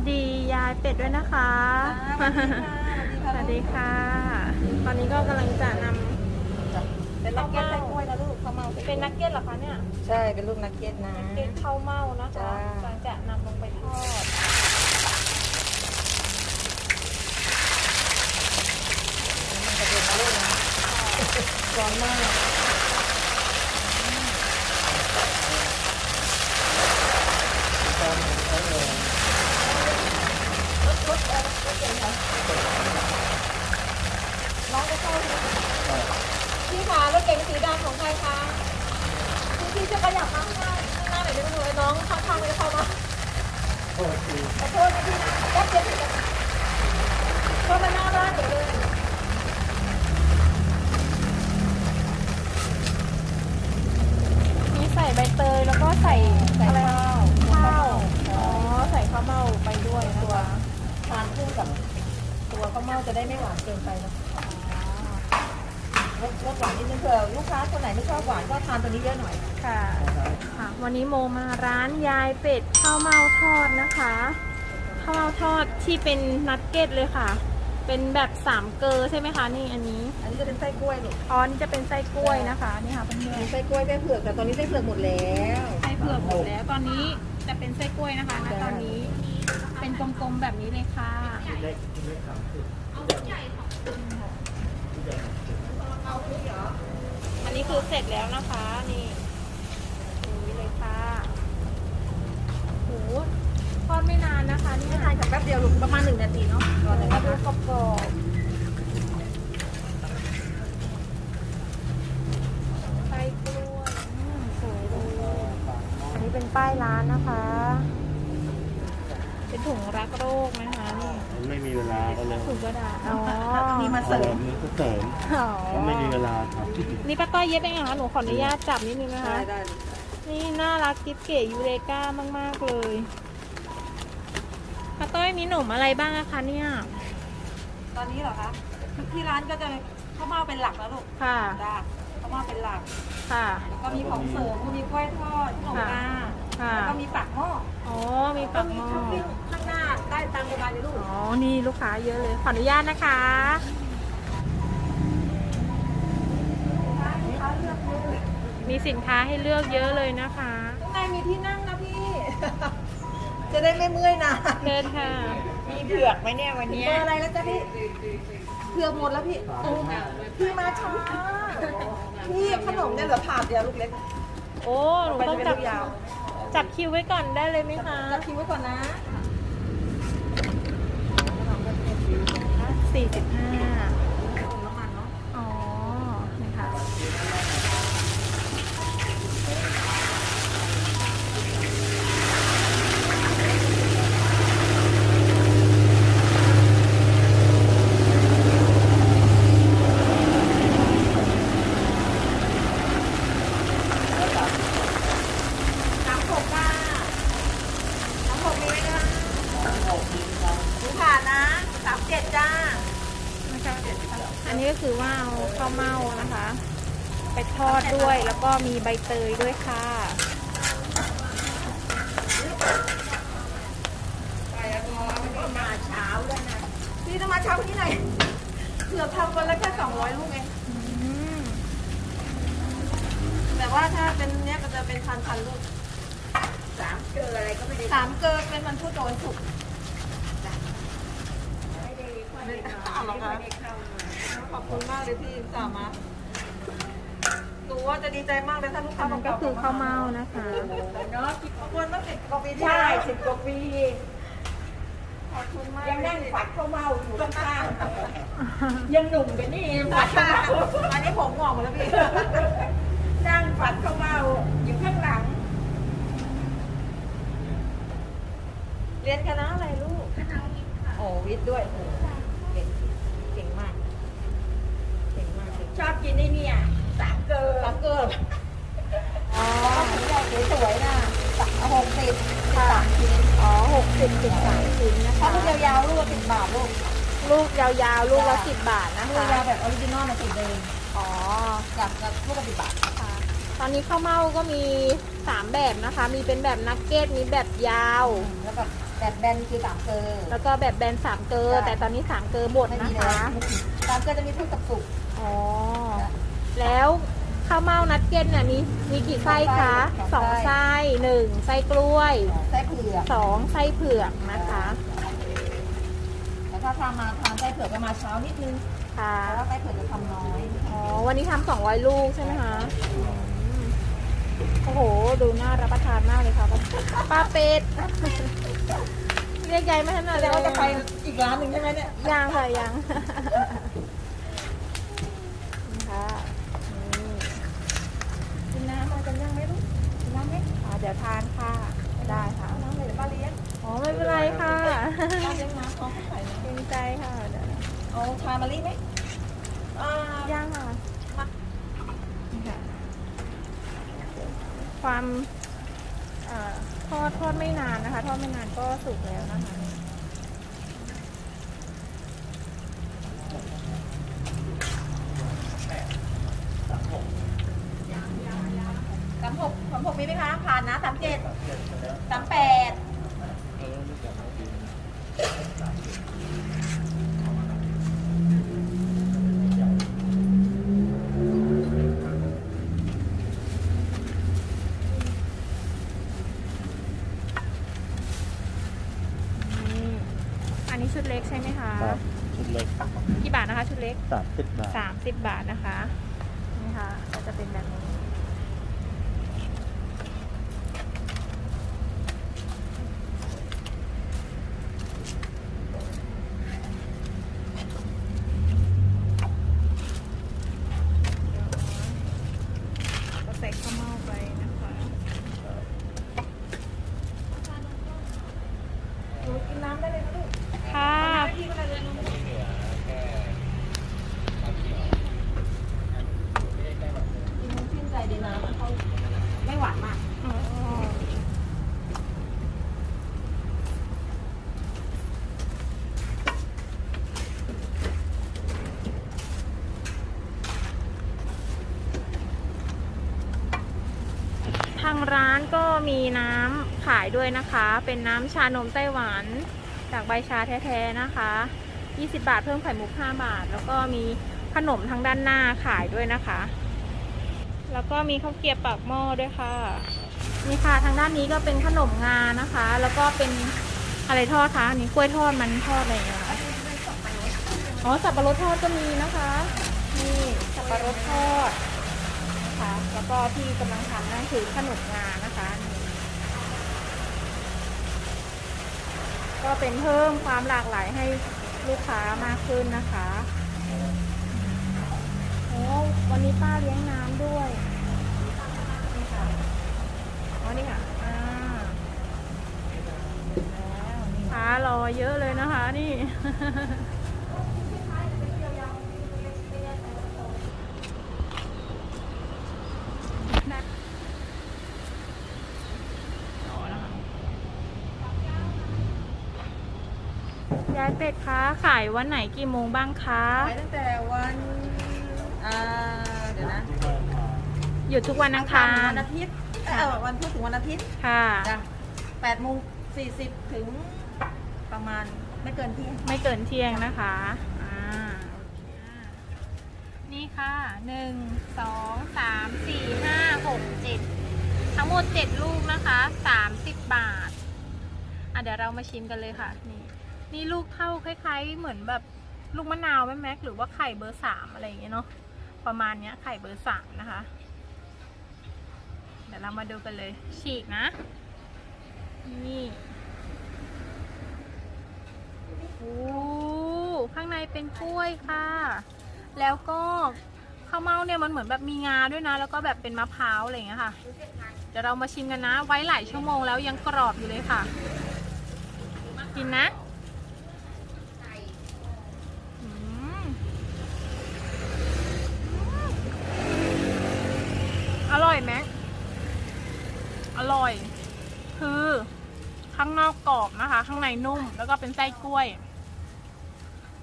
วัสดียายเป็ดด้วยนะคะ สวัสดีค่ะ ตอนนี้ก็กำลังจะนเป็นนักเก็ตไส้กล้วยนะลูกข้าวเมาำเป็นนักเก็ตเหรอคะเนี่ย ใช่ เป็นลูกนักเก็ตนะเก็ตข้าวเม่านะคะจ้ากำลังจะนำลงไปทอดมันจะเป็นนะลูกนะร้อนมาก น้องจะเข้าพี่คะรถเก๋ง สีดำของใครคะพี่จะขยับมาข้างหน้าข้างหน้าหน่อยได้ไหมหนูน้องข้างๆไม่ได้เข้ามาขอโทษนะพี่นะแป๊บเดียวถึงเข้ามาหน้าร้านเดี๋ยวเลยมีใส่ใบเตยแล้วก็ใส่ใส่อะไรข้าวข้าวอ๋อใส่ข้าวเม่าไปด้วยนะตัวคะทานคู่กับ ตัวข้าวเมาจะได้ไม่หวานเกินไปนะ ลดลดหวานนิดนึงเผื่อลูกค้าคนไหนไม่ชอบหวานก็ทานตัวนี้เยอะหน่อย ค่ะ ค่ะ วันนี้โมมาร้านยายเป็ดข้าวเม่าทอดนะคะข้าวเม่าทอดที่เป็นนัดเก็ตเลยค่ะ เป็นแบบสามเกลอใช่ไหมคะนี่อันนี้อันนี้จะเป็นไส้กล้วยลูกอ๋อนี่จะเป็นไส้กล้วยนะคะนี่ค่ะเพื่อนมีไส้กล้วยไส้เผือกแต่ตอนนี้ไส้เผือกหมดแล้วๆไส้เผือกหมดแล้วตอนนี้จะเป็นไส้กล้วยนะคะณจ้ะตอนนี้ เป็นกลมๆแบบนี้เลยค่ะอัน นี้คือเสร็จแล้วนะคะ นี่นี่เลยค่ะโหทอดไม่นานนะคะนี่ทานกับแป๊บเดียวลูกประมาณหนึ่งนาทีเนาะก่อนเลยมานะดูกรอบไส้กล้วยอืมสวยเลยอันนี้เป็นป้ายร้านนะคะ เป็นถุงรักโรคนะคะ ไม่มีเวลาก็เลยถุงกระดาษอ๋อมีมาเสริมมีก็เสริมอ๋อก็ไม่มีเวลาครับนี่ป้าต้อยเย็บเองเหรอคะหนูขออนุญาตจับนิดนึงนะคะ ได้ได้นี่น่ารักกิ๊บเก๋ยูเลก้ามาก ๆ เลยป้าต้อยมีหนมอะไรบ้างอะคะเนี่ย ตอนนี้เหรอคะที่ร้านก็จะข้าวเมาเป็นหลักแล้วลูก ค่ะจ้าข้าวเมาเป็นหลัก ค่ะ ก็มีของเสริมก็มีกล้วยทอดขนมหน้าค่ะแล้วก็มีปักหม้ออ๋อ ลูกค้าเยอะเลย ขออนุญาตนะคะมีสินค้าให้เลือกเยอะเลยนะคะข้างในมีที่นั่งนะพี่ จะได้ไม่เมื่อยนะเชิญค่ะ มีเผือกไหมเนี่ยวันนี้เบอร์อะไรแล้วจ๊ะพี่เผือกหมดแล้วพี่พี่มาช้าพี่ขนมเนี่ยเหลือถาดเดียวลูกเล็กโอ้หนูต้องจับยาวจับคิวไว้ก่อนได้เลยไหมคะจะคิวไว้ก่อนนะ สี่สิบห้า คือว่าเอาข้าวเม่านะคะ ไปทอดด้วยแล้วก็มีใบเตยด้วยค่ะมาเช้าด้วยนะพี่ต้องมาเช้าที่ไหนเกือบทำวันละแค่สองร้อยลูกเองอืมแต่ว่าถ้าเป็นเนี้ยก็จะเป็นพันพันลูกสามเกลืออะไรก็ไม่ได้สามเกลือเป็นวันพุธกับวันศุก ร์เอาเหรอคะขอบคุณมากเลยที่สามาหนูว่าจะดีใจมากเลยถ้าลูกค้าอันนั้นก็คือข้าวเม่านะคะเนาะขอบคุณมากสิบกว่าปีที่ใช่สิบกว่าปีขอบคุณมากยังนั่งฝัดข้าวเมาอยู่ข้างๆยังหนุ่มกันนี่ฝัดข้าวเมาอันนี้ผมงอกหมดแล้วพี่นั่งฝัดข้าวเมาอยู่ข้างหลัง เรียนคณะอะไรลูกคณะวิทย์ค่ะโอ้วิทย์ด้วยโอ้เก่งเก่งมาก เก่งมาก ชอบกินไอ้เนี่ยสามเกลือสามเกลืออ๋อถุงใหญ่สวยๆนะหกสิบสามชิ้นอ๋อหกสิบสิบสามชิ้นนะถ้าคะ ลูกยาวๆลูกละสิบบาทลูกลูกยาวๆ ลูกละสิบบาทนะลูกคะ ยาวแบบออริจินอลนะสิบเดิมอ๋อกับกับลูกละสิบบาทค่ะ ตอนนี้ข้าวเม่าก็มีสามแบบนะคะ มีเป็นแบบนักเก็ต มีแบบยาว แล้วแบบ แบบแบนคือสามเกลอ แล้วก็แบบแบนสามเกลอใช่ แต่ตอนนี้สามเกลอหมดไม่นะมีแล้วคะ สามเกลอจะมีพุธกับศุกร์อ๋อแล้วข้าวเม่านัดเก็ตเนี่ยมีมีกี่ไส้คะสสอองงไส้ ไส้หนึ่งไส้กล้วยไส้เผือกสองไส้เผือกนะคะแล้วถ้าทำมาทานไส้เผือกก็มาเช้านิดนึงค่ะ เพราะว่าไส้เผือกจะทำน้อยอ๋อ วันนี้ทำสองร้อยลูกใช่ไหมคะอืมโอ้โห ดูน่ารับประทานมากเลยค่ะป้าเป็ด เรียกยายมาให้หน่อยแสดงว่าจะไปอีกร้านหนึ่งใช่ไหมเนี่ยยังค่ะยังนี่ค่ะนี่กินน้ำมากันยังไหมลูกกินน้ำไหมอ่าเดี๋ยวทานค่ะ ได้ค่ะเอาน้ำเลยเดี๋ยวป้าเลี้ยงอ๋อไม่เป็นไรค่ะป้าเลี้ยงน้ำเขาใส่น้เกรงใจค่ะเดี๋ยวำเอาชามะลิไหมอ่า ย่างค่ะมานี่ค่ะความเอ่อ ทอดทอดไม่นานนะคะ ทอดไม่นานก็สุกแล้วนะคะสามหกสามหกมีไหมคะผ่านนะสามเจ็ดสามแปด นี่อันนี้ชุดเล็กใช่ไหมคะ ครับชุด เล็กกี่บาทนะคะชุดเล็กสามสิบบาทสามสิบบาทนะคะ นี่ค่ะ ก็จะเป็นแบบนี้ ก็ใส่ข้าวเม่าไปนะคะ หนูกินน้ำได้เลยนะลูก ค่ะ พี่ก็ได้เลยน้องกินน้ำชื่นใจดีน้ำมันเขาไม่หวานมาก อ๋อทาง ร้านก็มีน้ำขายด้วยนะคะ เป็นน้ำชานมไต้หวันจากใบชาแท้ๆนะคะ 20 บาทเพิ่มไข่มุก 5 บาท แล้วก็มีขนมทางด้านหน้าขายด้วยนะคะ แล้วก็มีข้าวเกรียบปากหม้อด้วยค่ะ นี่ค่ะทางด้านนี้ก็เป็นขนมงานะคะ แล้วก็เป็นอะไรทอดคะอันนี้กล้วยทอดมันทอดอะไรอย่างเงี้ยคะอ๋อสับปะรดทอดก็มีนะคะ นี่สับปะรดทอด แล้วก็ที่กำลังทำนั่นคือขนมงานนะคะ ก็เป็นเพิ่มความหลากหลายให้ลูกค้ามากขึ้นนะคะโอ้วันนี้ป้าเลี้ยงน้ำด้วยนี่ค่ะอ๋อนี่ค่ะอ่าแล้วนี่ค้ารอเยอะเลยนะคะนี่ ยายเป็ดคะขายวันไหนกี่โมงบ้างคะขายตั้งแต่วันอ่าเดี๋ยวนะหยุดทุกวันอังคารวันอาทิตย์เออวันพุธถึงวันอาทิตย์ค่ะจ้ะแปดโมงสี่สิบถึงประมาณไม่เกินเที่ยงไม่เกินเที่ยงนะคะอ่านี่ค่ะหนึ่งสองสามสี่ห้าหกเจ็ดทั้งหมดเจ็ดลูกนะคะสามสิบบาทอะเดี๋ยวเรามาชิมกันเลยค่ะนี่ นี่ลูกเท่าคล้ายๆ เหมือนแบบลูกมะนาวไหมแม็กหรือว่าไข่เบอร์สามอะไรอย่างเงี้ยเนาะประมาณเนี้ยไข่เบอร์สามนะคะ เดี๋ยวเรามาดูกันเลย ฉีกนะ นี่โอ้ข้างในเป็นกล้วยค่ะ แล้วก็ข้าวเม่าเนี่ยมันเหมือนแบบมีงาด้วยนะ แล้วก็แบบเป็นมะพร้าวอะไรอย่างเงี้ยค่ะ เดี๋ยวเรามาชิมกันนะ ไว้หลายชั่วโมงแล้วยังกรอบอยู่เลยค่ะ กินนะอืมอร่อยไหมอร่อย คือข้างนอกกรอบ ในนุ่ม แล้วก็เป็นไส้กล้วย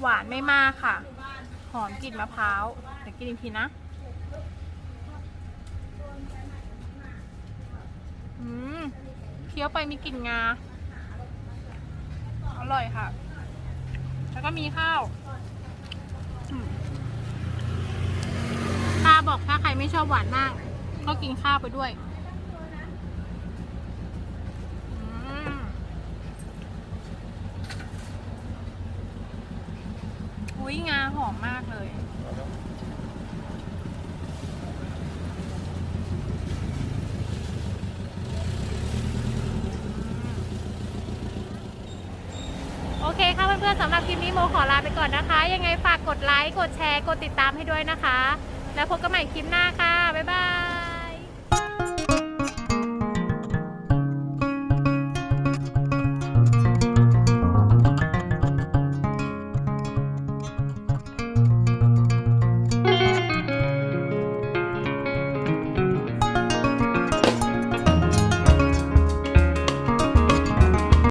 หวานไม่มากค่ะ หอมกลิ่นมะพร้าวเดี๋ยวกินอีกทีนะ อืมเคี้ยวไปมีกลิ่นงา อร่อยค่ะ แล้วก็มีข้าวอืมตาบอกถ้าใครไม่ชอบหวานมาก ก็กินข้าวไปด้วยอืมอุ้ ยงาหอมมากเลย โอเคค่ะเพื่อนๆสำหรับคลิปนี้โมขอลาไปก่อนนะคะ ยังไงฝากกดไลค์ กดแชร์ กดติดตามให้ด้วยนะคะ แล้วพบกันใหม่คลิปหน้าค่ะ บ๊ายบาย